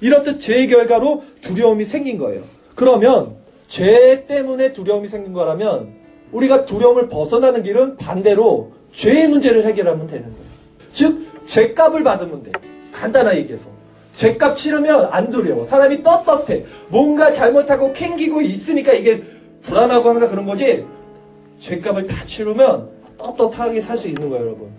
이렇듯 죄의 결과로 두려움이 생긴 거예요. 그러면 죄 때문에 두려움이 생긴 거라면 우리가 두려움을 벗어나는 길은 반대로 죄의 문제를 해결하면 되는 거예요. 즉, 죄값을 받으면 돼. 간단하게 얘기해서. 죄값 치르면 안 두려워. 사람이 떳떳해. 뭔가 잘못하고 캥기고 있으니까 이게 불안하고 항상 그런 거지. 죄값을 다 치르면 떳떳하게 살 수 있는 거예요, 여러분.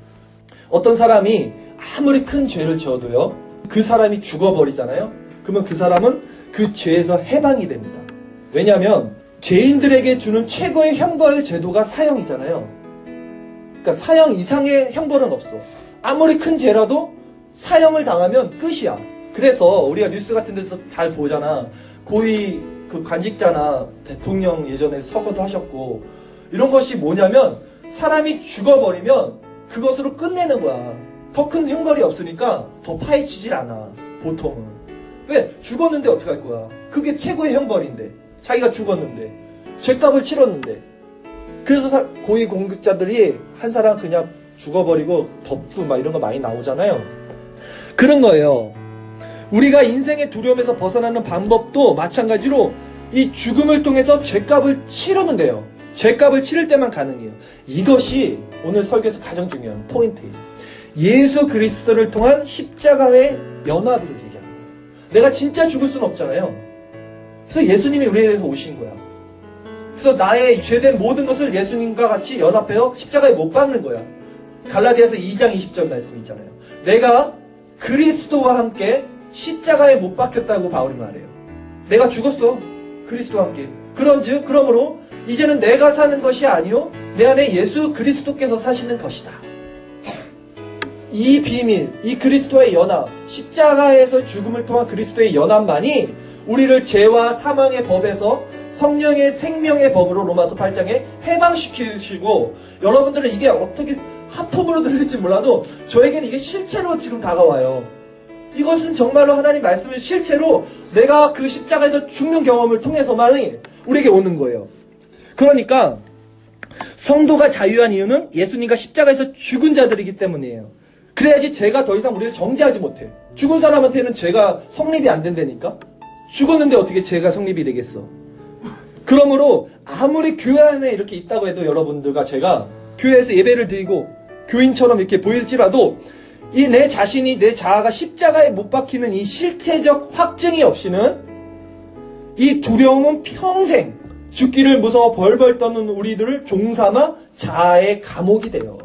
어떤 사람이 아무리 큰 죄를 지어도요, 그 사람이 죽어버리잖아요? 그러면 그 사람은 그 죄에서 해방이 됩니다. 왜냐하면 죄인들에게 주는 최고의 형벌 제도가 사형이잖아요. 그러니까 사형 이상의 형벌은 없어. 아무리 큰 죄라도 사형을 당하면 끝이야. 그래서 우리가 뉴스 같은 데서 잘 보잖아. 고위 그 관직자나 대통령 예전에 서거도 하셨고 이런 것이 뭐냐면 사람이 죽어버리면 그것으로 끝내는 거야. 더큰 형벌이 없으니까 더 파헤치질 않아. 보통은. 왜? 죽었는데 어떡할 거야? 그게 최고의 형벌인데. 자기가 죽었는데. 죄값을 치렀는데. 그래서 사- 고위 공직자들이 한 사람 그냥 죽어버리고 덮고 막 이런 거 많이 나오잖아요. 그런 거예요. 우리가 인생의 두려움에서 벗어나는 방법도 마찬가지로 이 죽음을 통해서 죄값을 치르면 돼요. 죄값을 치를 때만 가능해요. 이것이 오늘 설교에서 가장 중요한 포인트예요. 예수 그리스도를 통한 십자가의 연합을 거예요. 내가 진짜 죽을 수는 없잖아요. 그래서 예수님이 우리에게서 오신 거야. 그래서 나의 죄된 모든 것을 예수님과 같이 연합하여 십자가에 못 박는 거야. 갈라디아서 2장 20절 말씀 있잖아요. 내가 그리스도와 함께 십자가에 못 박혔다고 바울이 말해요. 내가 죽었어. 그리스도와 함께. 그런즉 그러므로 이제는 내가 사는 것이 아니요 내 안에 예수 그리스도께서 사시는 것이다. 이 비밀, 이 그리스도의 연합, 십자가에서 죽음을 통한 그리스도의 연합만이 우리를 죄와 사망의 법에서 성령의 생명의 법으로 로마서 8장에 해방시키시고 여러분들은 이게 어떻게 하품으로 들릴지 몰라도 저에게는 이게 실체로 지금 다가와요. 이것은 정말로 하나님 말씀을 실체로 내가 그 십자가에서 죽는 경험을 통해서만 우리에게 오는 거예요. 그러니까 성도가 자유한 이유는 예수님과 십자가에서 죽은 자들이기 때문이에요. 그래야지 죄가 더 이상 우리를 정죄하지 못해. 죽은 사람한테는 죄가 성립이 안 된다니까? 죽었는데 어떻게 죄가 성립이 되겠어? 그러므로 아무리 교회 안에 이렇게 있다고 해도 여러분들과 제가 교회에서 예배를 드리고 교인처럼 이렇게 보일지라도 이 내 자신이 내 자아가 십자가에 못 박히는 이 실체적 확증이 없이는 이 두려움은 평생 죽기를 무서워 벌벌 떠는 우리들을 종삼아 자아의 감옥이 돼요.